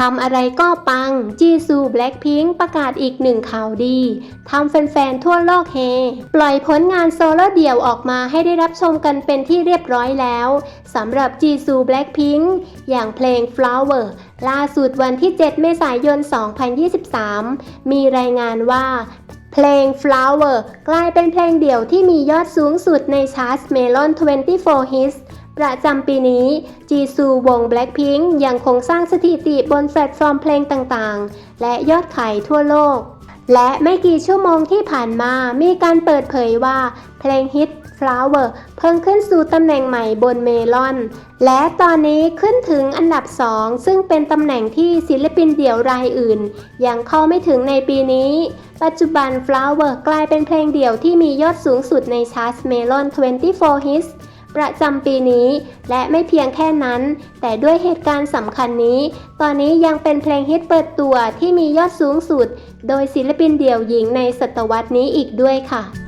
ทำอะไรก็ปัง จีซูแบล็คพิงประกาศอีกหนึ่งข่าวดี ทำแฟนๆ ทั่วโลกเฮ ปล่อยผลงานโซโล่เดี่ยวออกมาให้ได้รับชมกันเป็นที่เรียบร้อยแล้วสำหรับจีซูแบล็คพิงอย่างเพลง Flower ล่าสุดวันที่ 7 เมษายน 2023 มีรายงานว่าเพลง Flower กลายเป็นเพลงเดี่ยวที่มียอดสูงสุดในชาร์ตเมลอน24 Hits ประจำปีนี้ จีซูวง Blackpink ยังคงสร้างสถิติบนแพลตฟอร์มเพลงต่างๆ และยอดขายทั่วโลก และไม่กี่ชั่วโมงที่ผ่านมามีการเปิดเผยว่า เพลงฮิต Flower เพิ่งขึ้นสู่ตำแหน่งใหม่บนเมลอน และตอนนี้ขึ้นถึงอันดับ 2 ซึ่งเป็นตำแหน่งที่ศิลปินเดี่ยวรายอื่น ยังเข้าไม่ถึงในปีนี้ ปัจจุบัน Flower กลายเป็นเพลงเดี่ยวที่มียอดสูงสุดในชาร์ตเมลอน 24 Hits ประจำปีนี้ และไม่เพียงแค่นั้น แต่ด้วยเหตุการณ์สำคัญนี้ ตอนนี้ยังเป็นเพลงฮิตเปิดตัวที่มียอดสูงสุด โดยศิลปินเดี่ยวหญิงในศตวรรษนี้อีกด้วยค่ะ